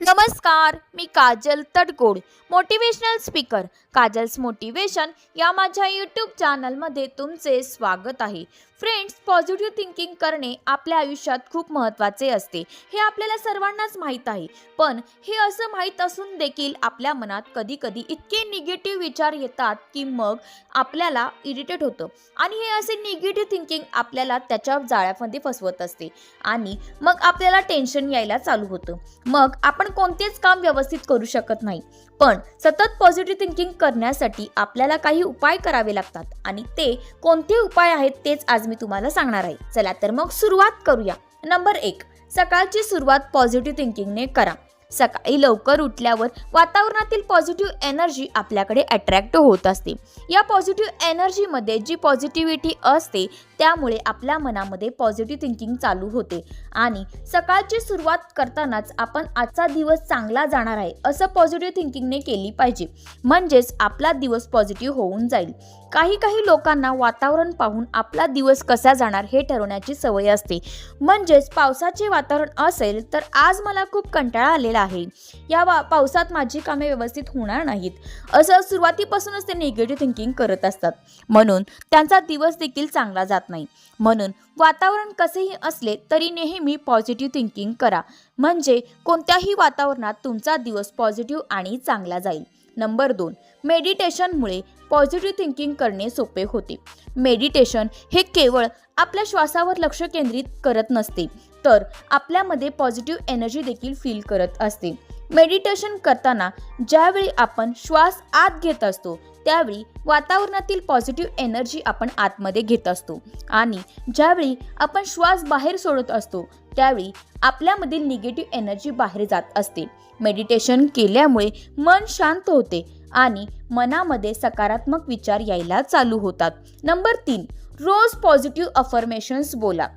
नमस्कार मी Kajal Tadkod motivational speaker Kajal's motivation या माझ्या यूट्यूब चॅनलमध्ये तुमचे स्वागत आहे. फ्रेंड्स पॉझिटिव्ह थिंकिंग करणे आपल्या आयुष्यात खूप महत्त्वाचे असते. हे आपल्याला सर्वांनाच माहीत आहे. पण हे असं माहीत असून देखील आपल्या मनात कधी कधी इतके निगेटिव्ह विचार येतात की मग आपल्याला इरिटेट होतं. आणि हे असे निगेटिव्ह थिंकिंग आपल्याला त्याच्या जाळ्यामध्ये फसवत असते. आणि मग आपल्याला टेन्शन यायला चालू होतं. मग आपण कोणतेच काम व्यवस्थित करू शकत नाही. पण सतत पॉझिटिव्ह थिंकिंग करण्यासाठी आपल्याला काही उपाय करावे लागतात आणि ते कोणते उपाय आहेत तेच आज मी तुम्हाला सांगणार आहे. चला तर मग सुरुवात करूया. नंबर एक सकाळची सुरुवात पॉझिटिव्ह थिंकिंगने करा. सकाळी लवकर उठल्यावर वातावरणातील पॉझिटिव्ह एनर्जी आपल्याकडे अट्रॅक्ट होत असते. या पॉझिटिव्ह एनर्जीमध्ये जी पॉझिटिव्हिटी असते त्यामुळे आपल्या मनामध्ये पॉझिटिव्ह थिंकिंग चालू होते. आणि सकाळची सुरुवात करतानाच आपण आजचा दिवस चांगला जाणार आहे असं पॉझिटिव्ह थिंकिंगने केली पाहिजे. म्हणजेच आपला दिवस पॉझिटिव्ह होऊन जाईल. काही काही लोकांना वातावरण पाहून आपला दिवस कसा जाणार हे ठरवण्याची सवय असते. म्हणजेच पावसाचे वातावरण असेल तर आज मला खूप कंटाळा आलेला आहे. या वा पावसात माझी कामे व्यवस्थित होणार नाहीत असं सुरुवातीपासूनच ते निगेटिव्ह थिंकिंग करत असतात. म्हणून त्यांचा दिवस देखील चांगला जात नाही. म्हणून वातावरण कसेही असले तरी नेहमी पॉझिटिव्ह थिंकिंग करा. म्हणजे कोणत्याही वातावरणात तुमचा दिवस पॉझिटिव्ह आणि चांगला जाईल. नंबर दोन मेडिटेशनमुळे पॉझिटिव्ह थिंकिंग करणे सोपे होते. मेडिटेशन हे केवळ आपल्या श्वासावर लक्ष केंद्रित करत नसते तर आपल्यामध्ये पॉझिटिव्ह एनर्जी देखील फील करत असते. मेडिटेशन करताना ज्यावेळी आपण श्वास आत घेत असतो त्यावेळी वातावरणातील पॉझिटिव्ह एनर्जी आपण आतमध्ये घेत असतो. आणि ज्यावेळी आपण श्वास बाहेर सोडत असतो त्यावेळी आपल्यामधील निगेटिव्ह एनर्जी बाहेर जात असते. मेडिटेशन केल्यामुळे मन शांत होते आणि मनामध्ये सकारात्मक विचार यायला चालू होतात. नंबर तीन रोज पॉझिटिव्ह अफर्मेशन्स बोला.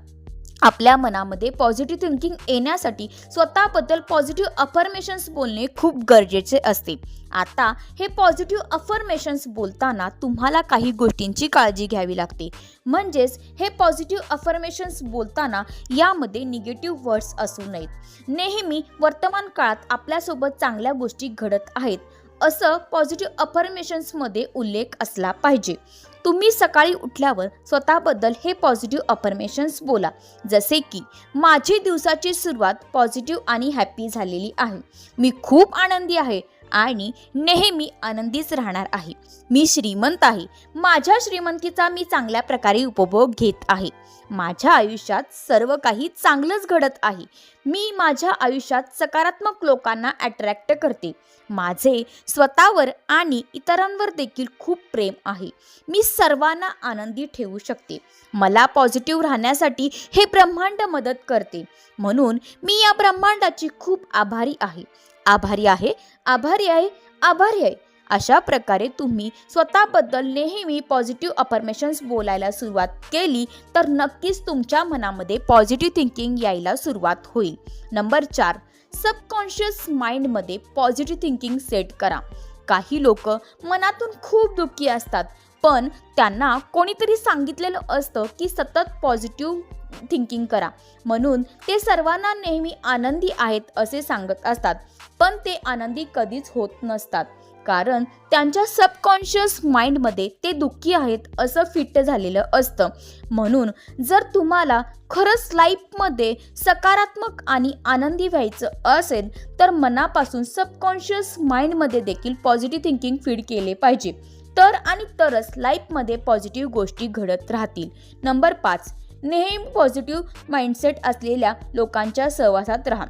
आपल्या मनामध्ये पॉझिटिव्ह थिंकिंग येण्यासाठी स्वतःबद्दल पॉझिटिव्ह अफर्मेशन्स बोलणे खूप गरजेचे असते. आता हे पॉझिटिव्ह अफर्मेशन्स बोलताना तुम्हाला काही गोष्टींची काळजी घ्यावी लागते. म्हणजेच हे पॉझिटिव्ह अफर्मेशन्स बोलताना यामध्ये निगेटिव्ह वर्ड्स असू नयेत. नेहमी वर्तमान काळात आपल्यासोबत चांगल्या गोष्टी घडत आहेत. असं पॉझिटिव्ह अफर्मेशन्समध्ये उल्लेख असला पाहिजे. तुम्ही सकाळी उठल्यावर स्वतःबद्दल हे पॉझिटिव्ह अफर्मेशन्स बोला. जसे की माझी दिवसाची सुरुवात पॉझिटिव्ह आणि हॅप्पी झालेली आहे. मी खूप आनंदी आहे. आणि नेहमी आनंदीच राहणार आहे. मी श्रीमंत आहे. माझ्या श्रीमंतीचा मी चांगल्या प्रकारे उपभोग घेत आहे. माझ्या आयुष्यात सर्व काही चांगलंच घडत आहे. मी माझ्या आयुष्यात सकारात्मक लोकांना अट्रॅक्ट करते. माझे स्वतःवर आणि इतरांवर देखील खूप प्रेम आहे. मी सर्वांना आनंदी ठेवू शकते. मला पॉझिटिव्ह राहण्यासाठी हे ब्रह्मांड मदत करते. म्हणून मी या ब्रह्मांडाची खूप आभारी आहे. आभारी आहे आभारी आहे आभारी आहे. अशा प्रकारे तुम्ही स्वतःबद्दल नेहमी पॉझिटिव्ह अफर्मेशन्स बोलायला सुरुवात केली तर नक्कीच तुमच्या मनामध्ये पॉझिटिव्ह थिंकिंग यायला सुरुवात होईल. नंबर चार सबकॉन्शियस माइंडमध्ये पॉझिटिव्ह थिंकिंग सेट करा. काही लोक मनातून खूप दुःखी असतात. पण त्यांना कोणीतरी सांगितलेलं असतं की सतत पॉझिटिव्ह थिंकिंग करा. म्हणून ते सर्वांना नेहमी आनंदी आहेत असे सांगत असतात. पण ते आनंदी कधीच होत नसतात. कारण त्यांच्या सबकॉन्शियस माइंडमध्ये ते दुःखी आहेत असं फिट झालेलं असतं. म्हणून जर तुम्हाला खरंच लाईफमध्ये सकारात्मक आणि आनंदी व्हायचं असेल तर मनापासून सबकॉन्शियस माइंडमध्ये देखील पॉझिटिव्ह थिंकिंग फीड केले पाहिजे. तर आणि तरच लाईफमध्ये पॉझिटिव्ह गोष्टी घडत राहतील. नंबर पाच नेहमी पॉझिटिव्ह माइंडसेट असलेल्या लोकांच्या सहवासात राहा.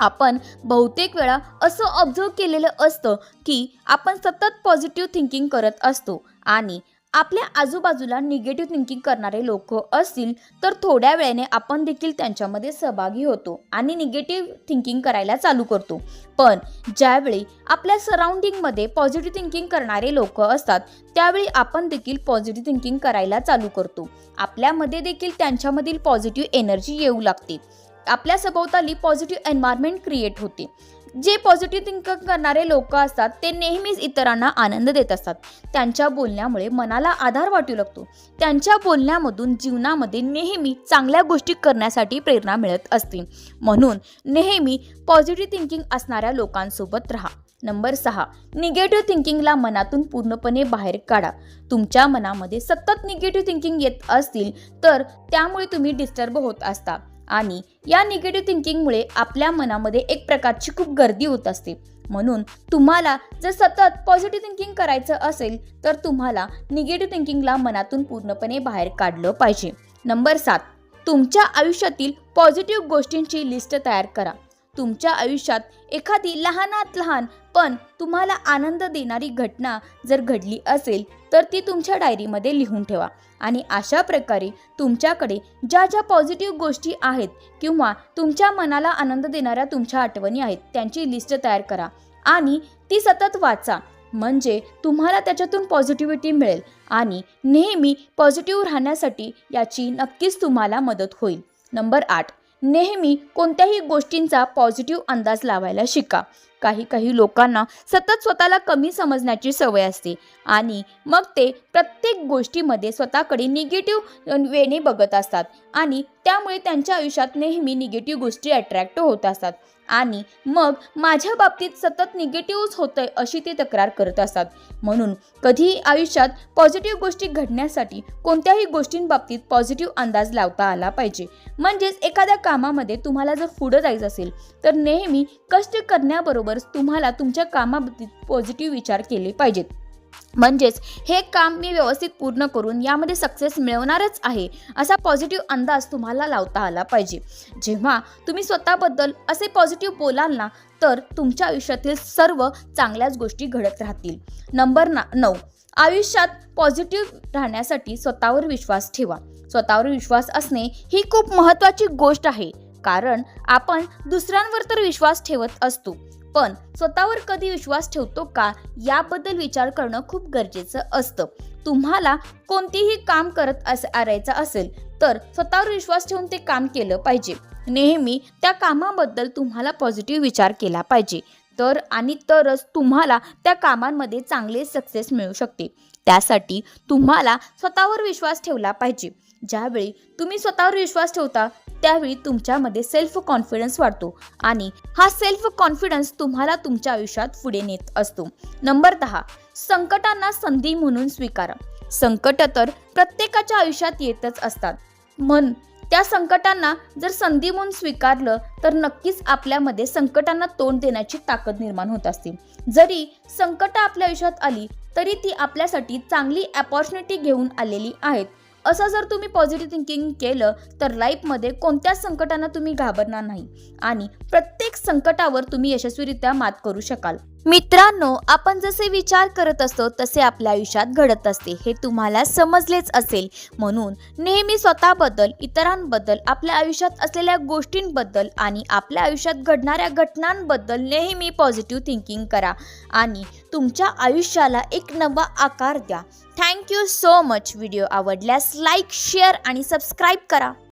आपण बहुतेक वेळा असं ऑब्झर्व केलेलं असतं की आपण सतत पॉझिटिव्ह थिंकिंग करत असतो आणि आपल्या आजूबाजूला निगेटिव्ह थिंकिंग करणारे लोक असतील तर थोड्या वेळेने आपण देखील त्यांच्यामध्ये सहभागी होतो आणि निगेटिव्ह थिंकिंग करायला चालू करतो. पण ज्यावेळी आपल्या सराउंडिंगमध्ये पॉझिटिव्ह थिंकिंग करणारे लोक असतात त्यावेळी आपण देखील पॉझिटिव्ह थिंकिंग करायला चालू करतो. आपल्यामध्ये देखील त्यांच्यामधील पॉझिटिव्ह एनर्जी येऊ लागते. आपल्या सभोवताली पॉझिटिव्ह एन्व्हायरमेंट क्रिएट होते. जे पॉझिटिव्ह थिंकिंग करणारे लोक असतात ते नेहमीच इतरांना आनंद देत असतात. त्यांच्या बोलण्यामुळे मनाला आधार वाटू लागतो. त्यांच्या बोलण्यामधून जीवनामध्ये नेहमी चांगल्या गोष्टी करण्यासाठी प्रेरणा मिळत असते. म्हणून नेहमी पॉझिटिव्ह थिंकिंग असणाऱ्या लोकांसोबत राहा. नंबर सहा निगेटिव्ह थिंकिंगला मनातून पूर्णपणे बाहेर काढा. तुमच्या मनामध्ये सतत निगेटिव्ह थिंकिंग येत असतील तर त्यामुळे तुम्ही डिस्टर्ब होत असता. आणि या निगेटिव्ह थिंकिंगमुळे आपल्या मनामध्ये एक प्रकारची खूप गर्दी होत असते. म्हणून तुम्हाला जर सतत पॉझिटिव्ह थिंकिंग करायचं असेल तर तुम्हाला निगेटिव्ह थिंकिंगला मनातून पूर्णपणे बाहेर काढलं पाहिजे. नंबर सात तुमच्या आयुष्यातील पॉझिटिव्ह गोष्टींची लिस्ट तयार करा. तुमच्या आयुष्यात एखादी लहानात लहान पण तुम्हाला आनंद देणारी घटना जर घडली असेल तर ती तुमच्या डायरीमध्ये लिहून ठेवा. आणि अशा प्रकारे तुमच्याकडे ज्या ज्या पॉझिटिव्ह गोष्टी आहेत किंवा तुमच्या मनाला आनंद देणाऱ्या तुमच्या आठवणी आहेत त्यांची लिस्ट तयार करा. आणि ती सतत वाचा. म्हणजे तुम्हाला त्याच्यातून पॉझिटिव्हिटी मिळेल आणि नेहमी पॉझिटिव्ह राहण्यासाठी याची नक्कीच तुम्हाला मदत होईल. नंबर आठ. नेहमी कोणत्याही गोष्टींचा पॉझिटिव्ह अंदाज लावायला शिका. काही काही लोकांना सतत स्वतःला कमी समजण्याची सवय असते आणि मग ते प्रत्येक गोष्टीमध्ये स्वतःकडे निगेटिव्ह वेने बघत असतात आणि त्यामुळे त्यांच्या आयुष्यात नेहमी निगेटिव्ह गोष्टी अट्रॅक्ट होत असतात. आणि मग माझ्या बाबतीत सतत निगेटिव्हच होतंय अशी ते तक्रार करत असतात. म्हणून कधीही आयुष्यात पॉझिटिव्ह गोष्टी घडण्यासाठी कोणत्याही गोष्टींबाबतीत पॉझिटिव्ह अंदाज लावता आला पाहिजे. म्हणजेच एखाद्या कामामध्ये तुम्हाला जर पुढं जायचं असेल तर नेहमी कष्ट करण्याबरोबरच तुम्हाला तुमच्या कामाबाबतीत पॉझिटिव्ह विचार केले पाहिजेत. म्हणजेच हे काम मी व्यवस्थित पूर्ण करून यामध्ये सक्सेस मिळवणारच आहे असा पॉझिटिव्ह अंदाज तुम्हाला लावता आला पाहिजे. जेव्हा तुम्ही स्वतःबद्दल असे पॉझिटिव्ह बोलाल ना तर तुमच्या आयुष्यातील सर्व चांगल्याच गोष्टी घडत राहतील. नंबर ना नऊ. आयुष्यात पॉझिटिव्ह राहण्यासाठी स्वतःवर विश्वास ठेवा. स्वतःवर विश्वास असणे ही खूप महत्त्वाची गोष्ट आहे कारण आपण दुसऱ्यांवर तर विश्वास ठेवत असतो. पण स्वतःवर कधी विश्वास ठेवतो का? याबद्दल विचार करणं खूप गरजेचं असतं. तुम्हाला कोणतेही काम करत अस करायचं असेल तर स्वतःवर विश्वास ठेवून ते काम केलं पाहिजे. नेहमी त्या कामाबद्दल तुम्हाला पॉझिटिव्ह विचार केला पाहिजे. तर आणि तरच तुम्हाला त्या कामांमध्ये चांगले सक्सेस मिळू शकते. त्यासाठी तुम्हाला स्वतःवर विश्वास ठेवला पाहिजे. ज्यावेळी तुम्ही स्वतःवर विश्वास ठेवता त्यावेळी तुमच्यामध्ये सेल्फ कॉन्फिडन्स वाढतो आणि हा सेल्फ कॉन्फिडन्स तुम्हाला तुमच्या आयुष्यात पुढे नेत असतो. नंबर दहा संकटांना संधी म्हणून स्वीकारा. संकट तर प्रत्येकाच्या आयुष्यात येतच असतात. म्हण त्या संकटांना जर संधी म्हणून स्वीकारलं तर नक्कीच आपल्यामध्ये संकटांना तोंड देण्याची ताकद निर्माण होत असते. जरी संकट आपल्या आयुष्यात आली तरी ती आपल्यासाठी चांगली अपॉर्च्युनिटी घेऊन आलेली आहेत. असं जर तुम्ही पॉझिटिव्ह थिंकिंग केलं तर लाईफमध्ये कोणत्याच संकटांना तुम्ही घाबरणार नाही. आणि प्रत्येक संकटावर तुम्ही यशस्वीरित्या मात करू शकाल. मित्रांनो आपण जसे विचार करत असतो तसे आपल्या आयुष्यात घडत असते. हे तुम्हाला समजलेच असेल. म्हणून नेहमी स्वतःबद्दल इतरांबद्दल आपल्या आयुष्यात असलेल्या गोष्टींबद्दल आणि आपल्या आयुष्यात घडणाऱ्या घटनांबद्दल नेहमी पॉझिटिव्ह थिंकिंग करा. आणि तुमच्या आयुष्याला एक नवा आकार द्या. Thank you so much video आवडल्यास लाईक शेअर आणि सबस्क्राईब करा.